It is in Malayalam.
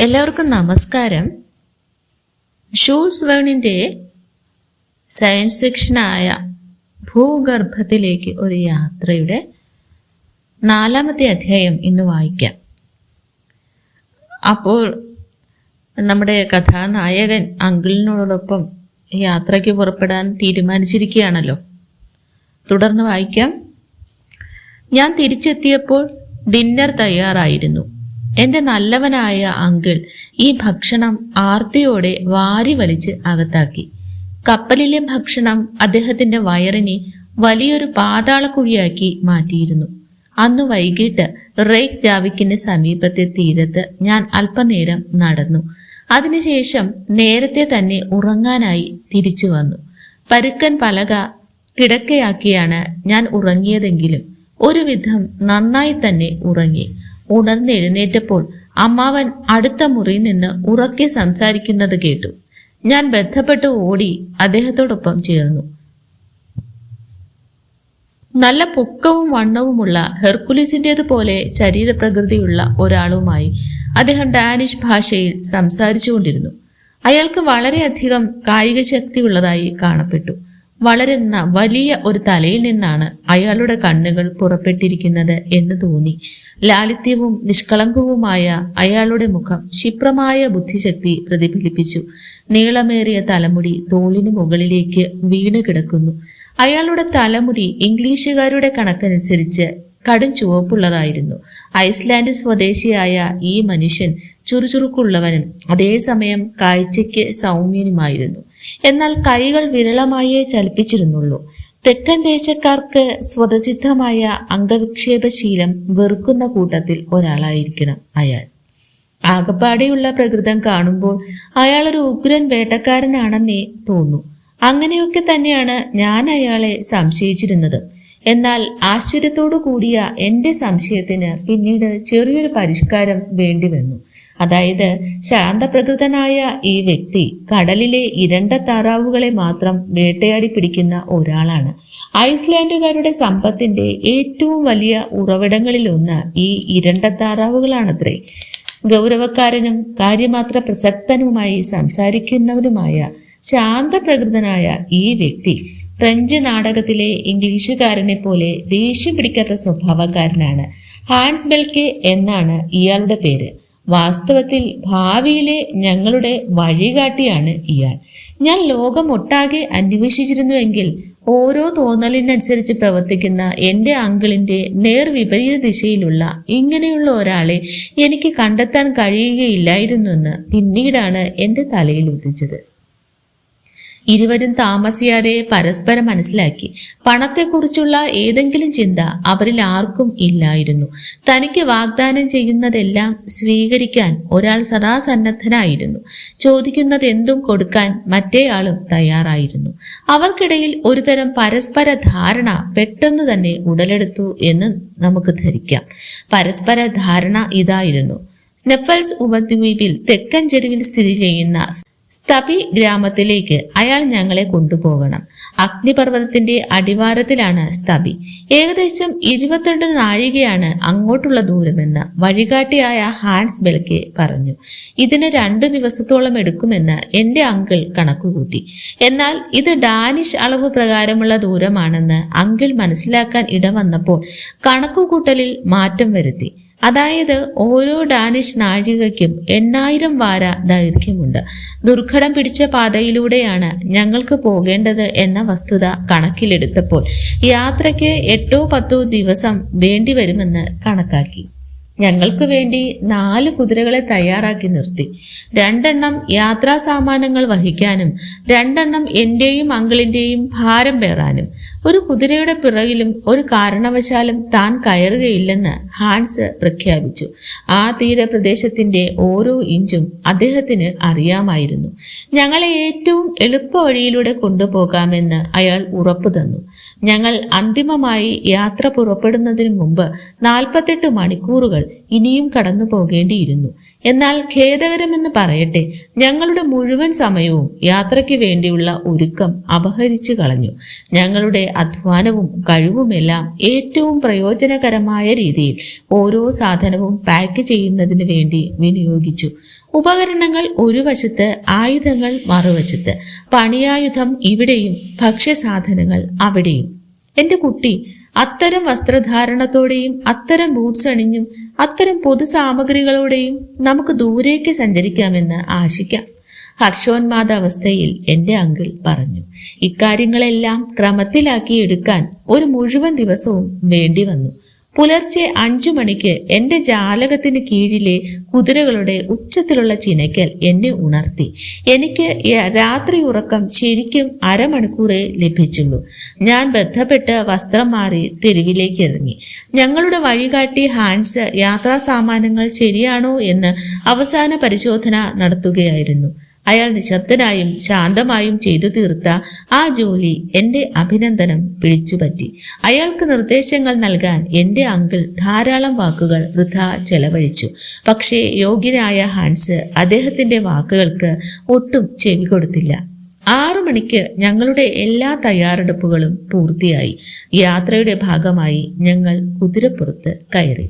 എല്ലാവർക്കും നമസ്കാരം. ഷൂൾസ് വേണിന്റെ സയൻസ് സെക്ഷനായ ഭൂഗർഭത്തിലേക്ക് ഒരു യാത്രയുടെ നാലാമത്തെ അധ്യായം ഇന്ന് വായിക്കാം. അപ്പോൾ നമ്മുടെ കഥാനായകൻ അങ്കിളിനോടൊപ്പം യാത്രയ്ക്ക് പുറപ്പെടാൻ തീരുമാനിച്ചിരിക്കുകയാണല്ലോ. തുടർന്ന് വായിക്കാം. ഞാൻ തിരിച്ചെത്തിയപ്പോൾ ഡിന്നർ തയ്യാറായിരുന്നു. എന്റെ നല്ലവനായ അങ്കിൾ ഈ ഭക്ഷണം ആർത്തിയോടെ വാരി വലിച്ച് അകത്താക്കി. കപ്പലിലെ ഭക്ഷണം അദ്ദേഹത്തിന്റെ വയറിനെ വലിയൊരു പാതാളക്കുഴിയാക്കി മാറ്റിയിരുന്നു. അന്ന് വൈകിട്ട് റേക്ക് ജാവിക്കിന്റെ സമീപത്തെ തീരത്ത് ഞാൻ അല്പനേരം നടന്നു. അതിനുശേഷം നേരത്തെ തന്നെ ഉറങ്ങാനായി തിരിച്ചു വന്നു. പരുക്കൻ പലക കിടക്കയാക്കിയാണ് ഞാൻ ഉറങ്ങിയതെങ്കിലും ഒരുവിധം നന്നായി തന്നെ ഉറങ്ങി. ഉണർന്നെഴുന്നേറ്റപ്പോൾ അമ്മാവൻ അടുത്ത മുറിയിൽ നിന്ന് ഉറക്കെ സംസാരിക്കുന്നത് കേട്ടു. ഞാൻ ബന്ധപ്പെട്ട് ഓടി അദ്ദേഹത്തോടൊപ്പം ചേർന്നു. നല്ല പൊക്കവും വണ്ണവുമുള്ള ഹെർക്കുലിസിന്റേതുപോലെ ശരീരപ്രകൃതിയുള്ള ഒരാളുമായി അദ്ദേഹം ഡാനിഷ് ഭാഷയിൽ സംസാരിച്ചുകൊണ്ടിരുന്നു. അയാൾക്ക് വളരെയധികം കായിക ശക്തി ഉള്ളതായി കാണപ്പെട്ടു. വളരുന്ന വലിയ ഒരു തലയിൽ നിന്നാണ് അയാളുടെ കണ്ണുകൾ പുറപ്പെട്ടിരിക്കുന്നത് എന്ന് തോന്നി. ലാളിത്യവും നിഷ്കളങ്കവുമായ അയാളുടെ മുഖം ക്ഷിപ്രമായ ബുദ്ധിശക്തി പ്രതിഫലിപ്പിച്ചു. നീളമേറിയ തലമുടി തോളിന് മുകളിലേക്ക് വീണ് കിടക്കുന്നു. അയാളുടെ തലമുടി ഇംഗ്ലീഷുകാരുടെ കണക്കനുസരിച്ച് കടും ചുവപ്പുള്ളതായിരുന്നു. ഐസ്ലാൻഡ് സ്വദേശിയായ ഈ മനുഷ്യൻ ചുറുചുറുക്കുള്ളവനും അതേസമയം കാഴ്ചയ്ക്ക് സൗമ്യനുമായിരുന്നു. എന്നാൽ കൈകൾ വിരളമായേ ചലിപ്പിച്ചിരുന്നുള്ളൂ. തെക്കൻ ദേശക്കാർക്ക് സ്വതസിദ്ധമായ അംഗവിക്ഷേപശീലം വെറുക്കുന്ന കൂട്ടത്തിൽ ഒരാളായിരിക്കണം അയാൾ. ആകപ്പാടെയുള്ള പ്രകൃതം കാണുമ്പോൾ അയാൾ ഒരു ഉഗ്രൻ വേട്ടക്കാരനാണെന്നേ തോന്നു. അങ്ങനെയൊക്കെ തന്നെയാണ് ഞാൻ അയാളെ സംശയിച്ചിരുന്നത്. എന്നാൽ ആശ്ചര്യത്തോടു കൂടിയ എന്റെ സംശയത്തിന് പിന്നീട് ചെറിയൊരു പരിഷ്കാരം വേണ്ടിവന്നു അതായത് ശാന്തപ്രകൃതനായ ഈ വ്യക്തി കടലിലെ ഇരണ്ട താറാവുകളെ മാത്രം വേട്ടയാടി പിടിക്കുന്ന ഒരാളാണ്. ഐസ്ലാൻഡുകാരുടെ സമ്പത്തിന്റെ ഏറ്റവും വലിയ ഉറവിടങ്ങളിലൊന്ന് ഈ ഇരണ്ട താറാവുകളാണത്രേ. ഗൗരവക്കാരനും കാര്യമാത്ര പ്രസക്തനുമായി സംസാരിക്കുന്നവനുമായ ശാന്തപ്രകൃതനായ ഈ വ്യക്തി ഫ്രഞ്ച് നാടകത്തിലെ ഇംഗ്ലീഷുകാരനെ പോലെ ദേഷ്യം പിടിക്കാത്ത സ്വഭാവക്കാരനാണ്. ഹാൻസ് ബെൽക്കെ എന്നാണ് ഇയാളുടെ പേര്. വാസ്തവത്തിൽ ഭാവിയിലെ ഞങ്ങളുടെ വഴികാട്ടിയാണ് ഇയാൾ. ഞാൻ ലോകമൊട്ടാകെ അന്വേഷിച്ചിരുന്നുവെങ്കിൽ ഓരോ തോന്നലിനനുസരിച്ച് പ്രവർത്തിക്കുന്ന എന്റെ അങ്കിളിന്റെ നേർവിപരീത ദിശയിലുള്ള ഇങ്ങനെയുള്ള ഒരാളെ എനിക്ക് കണ്ടെത്താൻ കഴിയുകയില്ലായിരുന്നെന്ന് പിന്നീടാണ് എന്റെ തലയിൽ ഉദിച്ചത്. ഇരുവരും താമസിയാതെ പരസ്പരം മനസ്സിലാക്കി. പണത്തെക്കുറിച്ചുള്ള ഏതെങ്കിലും ചിന്ത അവരിൽ ആർക്കും ഇല്ലായിരുന്നു. തനിക്ക് വാഗ്ദാനം ചെയ്യുന്നതെല്ലാം സ്വീകരിക്കാൻ ഒരാൾ സദാ സന്നദ്ധനായിരുന്നു ചോദിക്കുന്നത് എന്തും കൊടുക്കാൻ മറ്റേയാളും തയ്യാറായിരുന്നു. അവർക്കിടയിൽ ഒരുതരം പരസ്പര ധാരണ പെട്ടെന്ന് തന്നെ ഉടലെടുത്തു എന്ന് നമുക്ക് ധരിക്കാം. പരസ്പര ധാരണ ഇതായിരുന്നു. നെഫൽസ് ഉപദ്വീപിൽ തെക്കൻ ചെരുവിൽ സ്ഥിതി ചെയ്യുന്ന സ്തബി ഗ്രാമത്തിലേക്ക് അയാൾ ഞങ്ങളെ കൊണ്ടുപോകണം. അഗ്നിപർവതത്തിന്റെ അടിവാരത്തിലാണ് സ്തബി ഏകദേശം ഇരുപത്തിരണ്ട് നാഴികയാണ് അങ്ങോട്ടുള്ള ദൂരമെന്ന് വഴികാട്ടിയായ ഹാൻസ് ബെൽക്കെ പറഞ്ഞു. ഇതിന് രണ്ട് ദിവസത്തോളം എടുക്കുമെന്ന് എന്റെ അങ്കിൾ കണക്കുകൂട്ടി. എന്നാൽ ഇത് ഡാനിഷ് അളവ് പ്രകാരമുള്ള ദൂരമാണെന്ന് അങ്കിൾ മനസ്സിലാക്കാൻ ഇടവന്നപ്പോൾ കണക്കുകൂട്ടലിൽ മാറ്റം വരുത്തി. അതായത് ഓരോ ഡാനിഷ് നാഴികയ്ക്കും എണ്ണായിരം വാര ദൈർഘ്യമുണ്ട്. ദുർഘടം പിടിച്ച പാതയിലൂടെയാണ് ഞങ്ങൾക്ക് പോകേണ്ടത് എന്ന വസ്തുത കണക്കിലെടുത്തപ്പോൾ യാത്രയ്ക്ക് എട്ടോ പത്തോ ദിവസം വേണ്ടിവരുമെന്ന് കണക്കാക്കി. ഞങ്ങൾക്ക് വേണ്ടി നാല് കുതിരകളെ തയ്യാറാക്കി നിർത്തി. രണ്ടെണ്ണം യാത്രാ സാമാനങ്ങൾ വഹിക്കാനും രണ്ടെണ്ണം എന്റെയും അങ്കിളിന്റെയും ഭാരം പേറാനും. ഒരു കുതിരയുടെ പിറകിലും ഒരു കാരണവശാലും താൻ കയറുകയില്ലെന്ന് ഹാൻസ് പ്രഖ്യാപിച്ചു. ആ തീരപ്രദേശത്തിന്റെ ഓരോ ഇഞ്ചും അദ്ദേഹത്തിന് അറിയാമായിരുന്നു. ഞങ്ങളെ ഏറ്റവും എളുപ്പ വഴിയിലൂടെ കൊണ്ടുപോകാമെന്ന് അയാൾ ഉറപ്പു തന്നു. ഞങ്ങൾ അന്തിമമായി യാത്ര പുറപ്പെടുന്നതിന് മുമ്പ് നാൽപ്പത്തെട്ട് മണിക്കൂറുകൾ ഇനിയും കടന്നു പോകേണ്ടിയിരുന്നു എന്നാൽ ഖേദകരമെന്ന് പറയട്ടെ ഞങ്ങളുടെ മുഴുവൻ സമയവും യാത്രയ്ക്ക് വേണ്ടിയുള്ള ഒരുക്കം അപഹരിച്ചു കളഞ്ഞു. ഞങ്ങളുടെ അധ്വാനവും കഴിവുമെല്ലാം ഏറ്റവും പ്രയോജനകരമായ രീതിയിൽ ഓരോ സാധനവും പാക്ക് ചെയ്യുന്നതിന് വേണ്ടി വിനിയോഗിച്ചു. ഉപകരണങ്ങൾ ഒരു വശത്ത് ആയുധങ്ങൾ മറുവശത്ത്. പണിയായുധം ഇവിടെയും ഭക്ഷ്യസാധനങ്ങൾ അവിടെയും. എന്റെ കുട്ടി അത്തരം വസ്ത്രധാരണത്തോടെയും അത്തരം ബൂട്ട്സ് അണിഞ്ഞും അത്തരം പൊതുസാമഗ്രികളോടെയും നമുക്ക് ദൂരേക്ക് സഞ്ചരിക്കാമെന്ന് ആശിക്കാം. ഹർഷോന്മാദ അവസ്ഥയിൽ എന്റെ അങ്കിൾ പറഞ്ഞു ഇക്കാര്യങ്ങളെല്ലാം ക്രമത്തിലാക്കി എടുക്കാൻ ഒരു മുഴുവൻ ദിവസവും വേണ്ടി വന്നു. പുലർച്ചെ അഞ്ചു മണിക്ക് എന്റെ ജാലകത്തിന് കീഴിലെ കുതിരകളുടെ ഉച്ചത്തിലുള്ള ചിനയ്ക്കൽ എന്നെ ഉണർത്തി. എനിക്ക് രാത്രി ഉറക്കം ശരിക്കും അരമണിക്കൂറേ ലഭിച്ചുള്ളൂ. ഞാൻ ബന്ധപ്പെട്ട് വസ്ത്രം മാറി തെരുവിലേക്ക് ഇറങ്ങി. ഞങ്ങളുടെ വഴികാട്ടി ഹാൻസ് യാത്രാ സാമാനങ്ങൾ ശരിയാണോ എന്ന് അവസാന പരിശോധന നടത്തുകയായിരുന്നു. അയാൾ നിശബ്ദനായും ശാന്തമായും ചെയ്തു തീർത്ത ആ ജോലി എന്റെ അഭിനന്ദനം പിടിച്ചുപറ്റി. അയാൾക്ക് നിർദ്ദേശങ്ങൾ നൽകാൻ എന്റെ അങ്കിൾ ധാരാളം വാക്കുകൾ വൃഥ ചെലവഴിച്ചു. പക്ഷേ യോഗ്യനായ ഹാൻസ് അദ്ദേഹത്തിന്റെ വാക്കുകൾക്ക് ഒട്ടും ചെവി കൊടുത്തില്ല. ആറു മണിക്ക് ഞങ്ങളുടെ എല്ലാ തയ്യാറെടുപ്പുകളും പൂർത്തിയായി. യാത്രയുടെ ഭാഗമായി ഞങ്ങൾ കുതിരപ്പുറത്ത് കയറി.